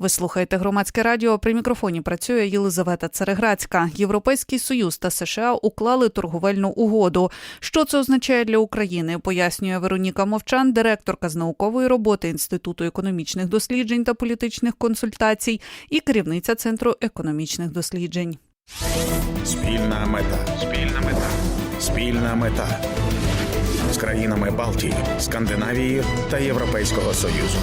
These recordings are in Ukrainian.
Ви слухаєте громадське радіо. При мікрофоні працює Єлизавета Цереграцька. Європейський союз та США уклали торговельну угоду. Що це означає для України? Пояснює Вероніка Мовчан, директорка з наукової роботи Інституту економічних досліджень та політичних консультацій і керівниця центру економічних досліджень. Спільна мета. Спільна мета. Спільна мета. З країнами Балтії, Скандинавії та Європейського Союзу.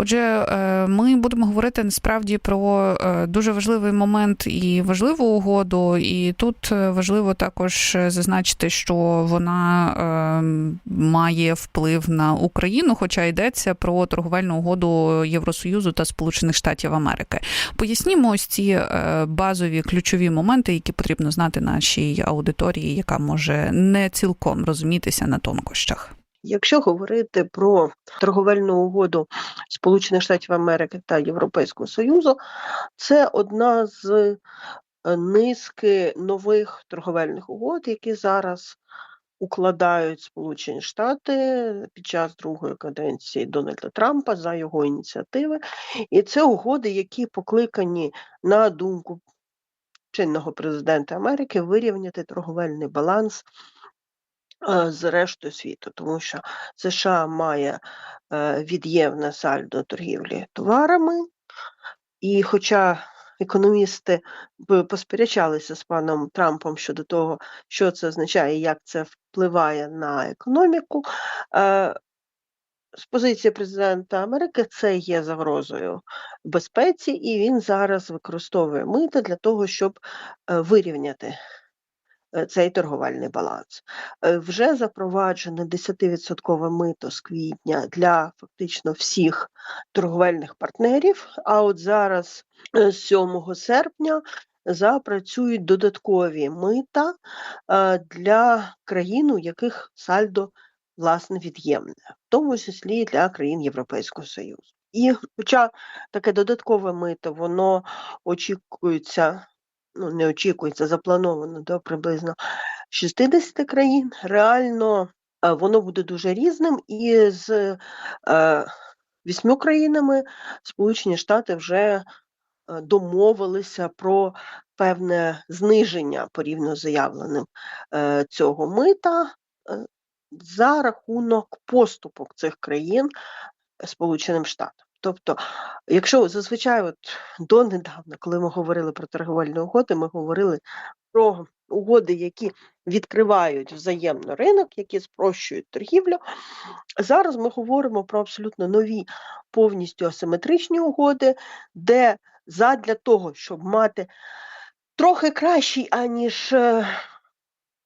Отже, е, ми будемо говорити насправді про е, дуже важливий момент і важливу угоду. І тут е, важливо також зазначити, що вона має вплив на Україну, хоча йдеться про торговельну угоду Євросоюзу та Сполучених Штатів Америки. Пояснімо ось ці базові ключові моменти, які потрібно знати нашій аудиторії, яка може не цілком розумітися на тонкощах. Якщо говорити про торговельну угоду Сполучених Штатів Америки та Європейського Союзу, це одна з е, низки нових торговельних угод, які зараз укладають Сполучені Штати під час другої каденції Дональда Трампа за його ініціативи. І це угоди, які покликані на думку чинного президента Америки вирівняти торговельний баланс з рештою світу, тому що США має е, від'ємне сальдо торгівлі товарами, і хоча економісти посперечалися з паном Трампом щодо того, що це означає як це впливає на економіку, е, з позиції президента Америки це є загрозою безпеці, і він зараз використовує мита для того, щоб е, вирівняти цей торговельний баланс. Е, вже запроваджено 10% мито з квітня для фактично всіх торговельних партнерів. А от зараз, е, 7 серпня, запрацюють додаткові мита для країн, у яких сальдо власне від'ємне, в тому числі для країн Європейського Союзу. І хоча таке додаткове мито, воно очікується ну, не очікується, заплановано до приблизно 60 країн. Реально е, воно буде дуже різним, і з е, вісьмю країнами Сполучені Штати вже е, домовилися про певне зниження порівняно з заявленим цього мита за рахунок поступок цих країн Сполученим Штатам. Тобто, якщо зазвичай, от донедавна, коли ми говорили про торговельні угоди, ми говорили про угоди, які відкривають взаємно ринок, які спрощують торгівлю. Зараз ми говоримо про абсолютно нові повністю асиметричні угоди, де задля того, щоб мати трохи кращий, аніж. Е,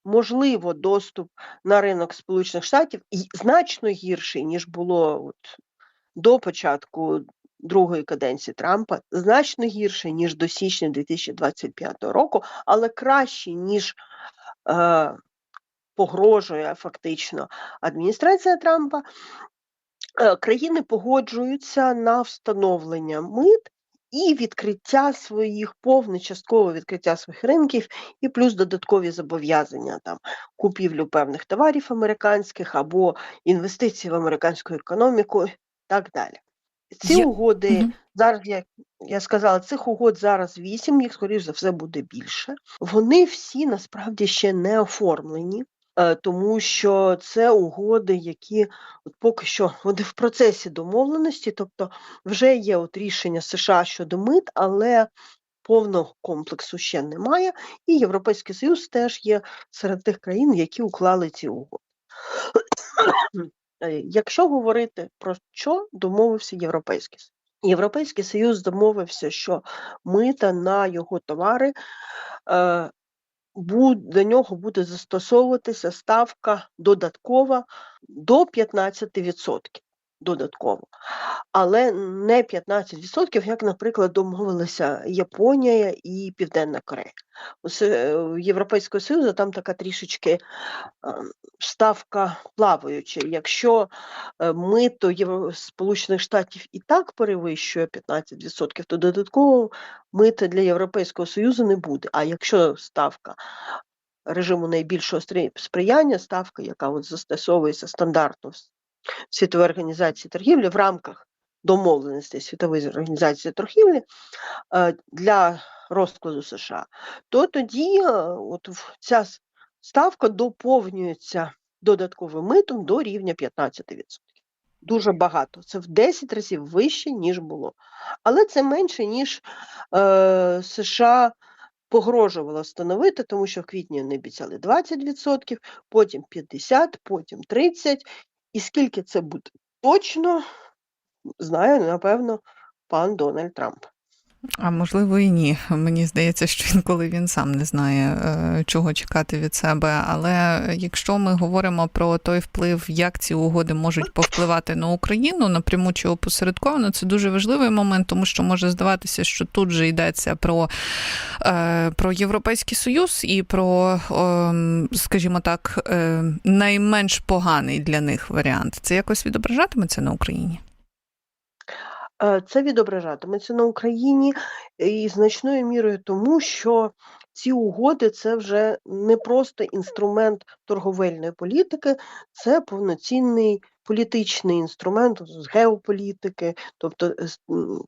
можливо, доступ на ринок Сполучених Штатів і значно гірший, ніж було от до початку другої каденції Трампа значно гірше, ніж до січня 2025 року, але краще, ніж е, погрожує фактично адміністрація Трампа. Е, країни погоджуються на встановлення мит. І відкриття своїх, повне часткове відкриття своїх ринків, і плюс додаткові зобов'язання там купівлю певних товарів американських або інвестицій в американську економіку так далі. Ці я... угоди угу. зараз, як я сказала, цих угод зараз вісім, їх, скоріш за все, буде більше. Вони всі насправді ще не оформлені, е, тому що це угоди, які от поки що вони в процесі домовленості, тобто вже є от рішення США щодо мит, але повного комплексу ще немає. І Європейський Союз теж є серед тих країн, які уклали ці угоди. Е, якщо говорити про що домовився Європейський Союз, Європейський Союз домовився, що мита на його товари е, до нього буде застосовуватися ставка додаткова до 15% додатково, але не 15%, як, наприклад, домовилися Японія і Південна Корея. Е, у Європейського Союзу там така трішечки ставка плаваюча. Якщо е, мито Сполучених Штатів і так перевищує 15%, то додатково мита для Європейського Союзу не буде. А якщо ставка режиму найбільшого сприяння, ставка, яка от застосовується стандартно Світової організації торгівлі в рамках домовленостей Світової організації торгівлі е, для розкладу США, то тоді е, от ця ставка доповнюється додатковим митом до рівня 15%. Дуже багато. Це в 10 разів вище, ніж було. Але це менше, ніж е, США погрожувало встановити, тому що в квітні вони обіцяли 20%, потім 50%, потім 30%. І скільки це буде точно, знає, напевно, пан Дональд Трамп. А можливо і ні. Мені здається, що інколи він сам не знає, е, чого чекати від себе. Але якщо ми говоримо про той вплив, як ці угоди можуть повпливати на Україну напряму чи опосередковано, це дуже важливий момент, тому що може здаватися, що тут же йдеться про, е, про Європейський Союз і про, скажімо так, е, найменш поганий для них варіант. Це якось відображатиметься на Україні? Е, Це відображатиметься на Україні і значною мірою тому, що ці угоди це вже не просто інструмент торговельної політики, це повноцінний політичний інструмент з геополітики, тобто е,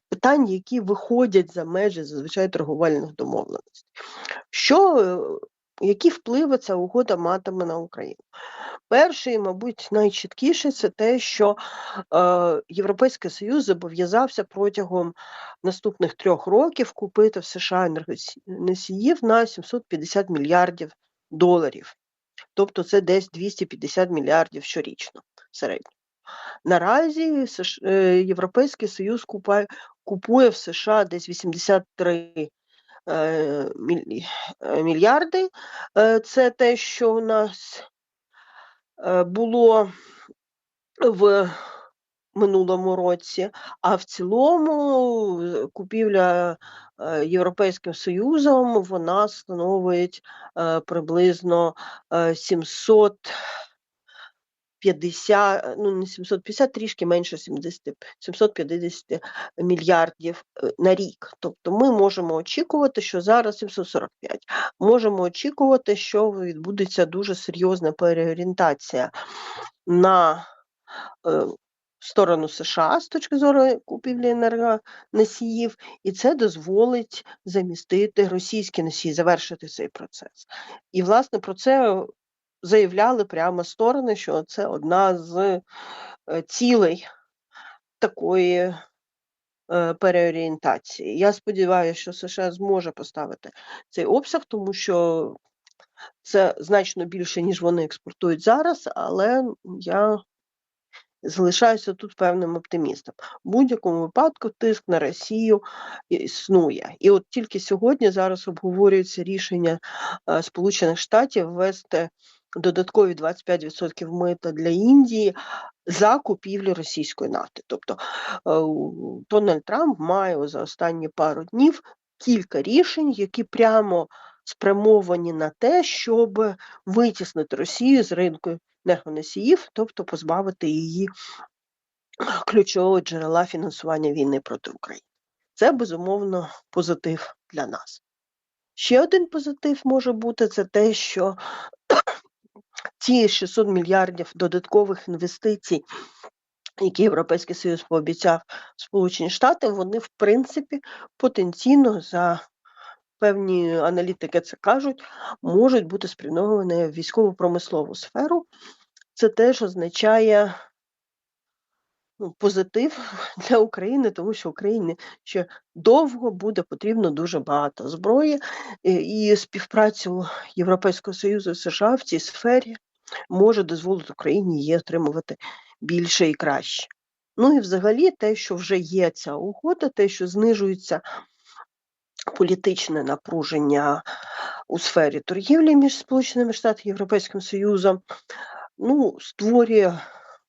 питань, які виходять за межі зазвичай торговельних домовленостей. Що, е, які впливи ця угода матиме на Україну? Перший, мабуть, найчіткіше це те, що е, Європейський Союз зобов'язався протягом наступних трьох років купити в США енергоносіїв на 750 мільярдів доларів. Тобто це десь 250 мільярдів щорічно в середньому. Наразі е, Європейський Союз купає, купує в США десь 83 е, е, мільярди. Це те, що у нас було в минулому році, а в цілому е, купівля е, Європейським Союзом вона становить е, приблизно е, 750, ну не 750, трішки менше 70, 750 мільярдів е, на рік. Тобто ми можемо очікувати, що зараз 745. Можемо очікувати, що відбудеться дуже серйозна переорієнтація на е, сторону США з точки зору купівлі енергоносіїв, і це дозволить замістити російські носії, завершити цей процес. І, власне, про це заявляли прямо сторони, що це одна з е, цілей такої е, переорієнтації. Я сподіваюся, що США зможе поставити цей обсяг, тому що це значно більше, ніж вони експортують зараз, але я залишаюся тут певним оптимістом. В будь-якому випадку тиск на Росію існує. І от тільки сьогодні зараз обговорюється рішення е, Сполучених Штатів ввести додаткові 25% мита для Індії за купівлю російської нафти. Тобто е, Дональд Трамп має за останні пару днів кілька рішень, які прямо спрямовані на те, щоб витіснити Росію з ринку енергоносіїв, тобто позбавити її ключового джерела фінансування війни проти України. Це безумовно позитив для нас. Ще один позитив може бути це те, що ті 600 мільярдів додаткових інвестицій, які Європейський Союз пообіцяв Сполучені Штати, вони в принципі потенційно за певні аналітики це кажуть, можуть бути спрямовані в військово-промислову сферу. Це теж означає позитив для України, тому що Україні ще довго буде потрібно дуже багато зброї, і, і співпрацю Європейського Союзу і США в цій сфері може дозволити Україні її отримувати більше і краще. Ну і взагалі те, що вже є ця угода, те, що знижується політичне напруження у сфері торгівлі між Сполученими Штатами і Європейським Союзом, ну, створює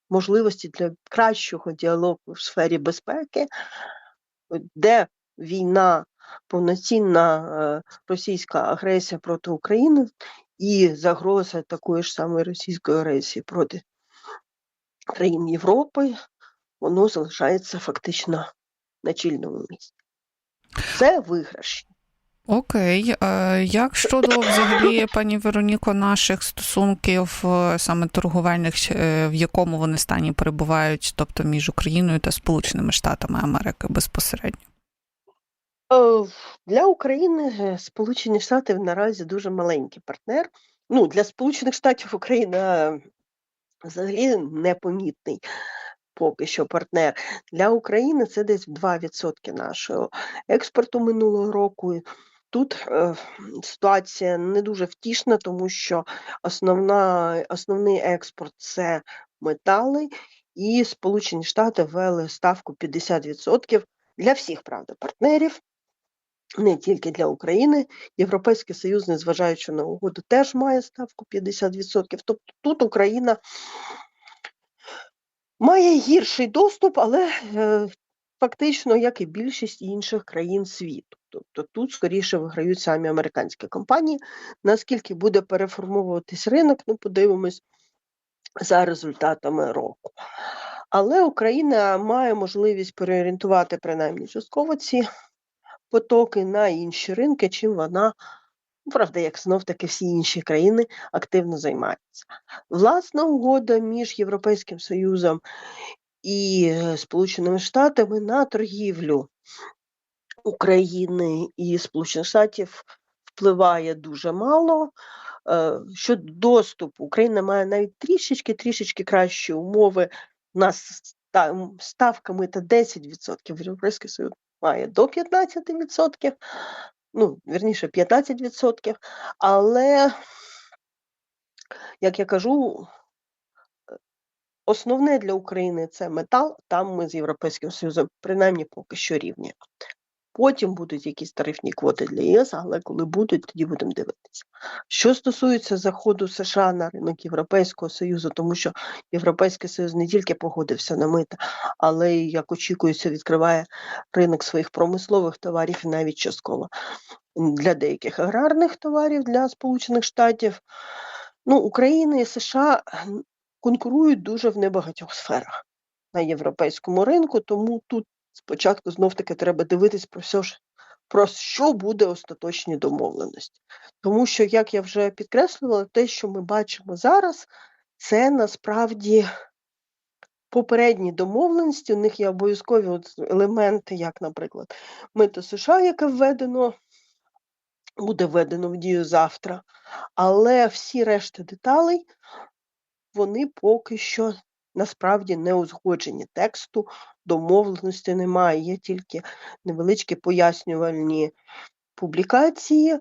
можливості для кращого діалогу в сфері безпеки, де війна, повноцінна е, російська агресія проти України і загроза такої ж самої російської агресії проти країн Європи, воно залишається фактично на чільному місці. Це виграш. Окей, Е, як щодо взагалі, пані Вероніко, наших стосунків е, саме торговельних, е, в якому вони стані перебувають, тобто між Україною та Сполученими Штатами Америки безпосередньо? Для України Сполучені Штати наразі дуже маленький партнер. Ну, для Сполучених Штатів Україна взагалі непомітний поки що партнер. Для України це десь 2% нашого експорту минулого року. Тут е, ситуація не дуже втішна, тому що основна, основний експорт це метали, і Сполучені Штати ввели ставку 50% для всіх, правда, партнерів не тільки для України. Європейський Союз, незважаючи на угоду, теж має ставку 50%. Тобто тут Україна має гірший доступ, але е, фактично, як і більшість інших країн світу. Тобто тут скоріше виграють самі американські компанії. Наскільки буде переформовуватись ринок, ну подивимось за результатами року. Але Україна має можливість переорієнтувати принаймні частково ці потоки на інші ринки, чим вона, ну, правда, як знов таки всі інші країни активно займаються. Власна угода між Європейським Союзом і е, Сполученими Штатами на торгівлю України і Сполучених Штатів впливає дуже мало. Е, Щодо доступу, Україна має навіть трішечки трішечки кращі умови. У нас ста- ставка мита 10%, Європейський Союз має до 15%, ну, вірніше, 15%, але, як я кажу, основне для України це метал, там ми з Європейським Союзом принаймні поки що рівні. Потім будуть якісь тарифні квоти для ЄС, але коли будуть, тоді будемо дивитися. Що стосується заходу США на ринок Європейського Союзу, тому що Європейський Союз не тільки погодився на мита, але й, як очікується, відкриває ринок своїх промислових товарів і навіть частково для деяких аграрних товарів для Сполучених Штатів. Ну, Україна і США конкурують дуже в небагатьох сферах на європейському ринку, тому тут спочатку знов-таки треба дивитись про все ж. Про що буде остаточні домовленості. Тому що, як я вже підкреслювала, те, що ми бачимо зараз, це насправді попередні домовленості. У них є обов'язкові елементи, як, наприклад, мито США, яке введено, буде введено в дію завтра. Але всі решти деталей, вони поки що насправді не узгоджені. Тексту домовленості немає, є тільки невеличкі пояснювальні публікації.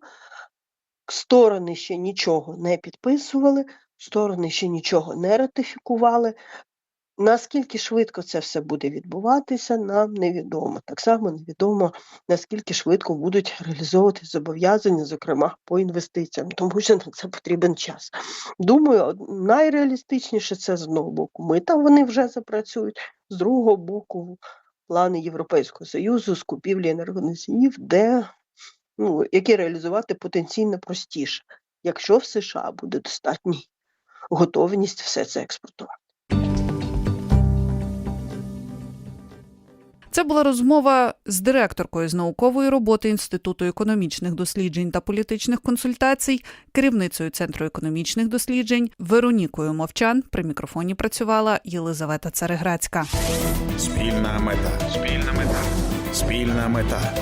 Сторони ще нічого не підписували, сторони ще нічого не ратифікували. Наскільки швидко це все буде відбуватися, нам невідомо. Так само невідомо, наскільки швидко будуть реалізовувати зобов'язання, зокрема по інвестиціям, тому що на це потрібен час. Думаю, найреалістичніше це з одного боку. Мита вони вже запрацюють, з другого боку, плани Європейського Союзу з купівлі енергоносіїв, де ну, які реалізувати потенційно простіше, якщо в США буде достатня готовність все це експортувати. Це була розмова з директоркою з наукової роботи Інституту економічних досліджень та політичних консультацій, керівницею Центру економічних досліджень Веронікою Мовчан. При мікрофоні працювала Єлизавета Цареградська. Спільна мета. Спільна мета. Спільна мета.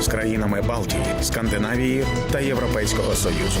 З країнами Балтії, Скандинавії та Європейського Союзу.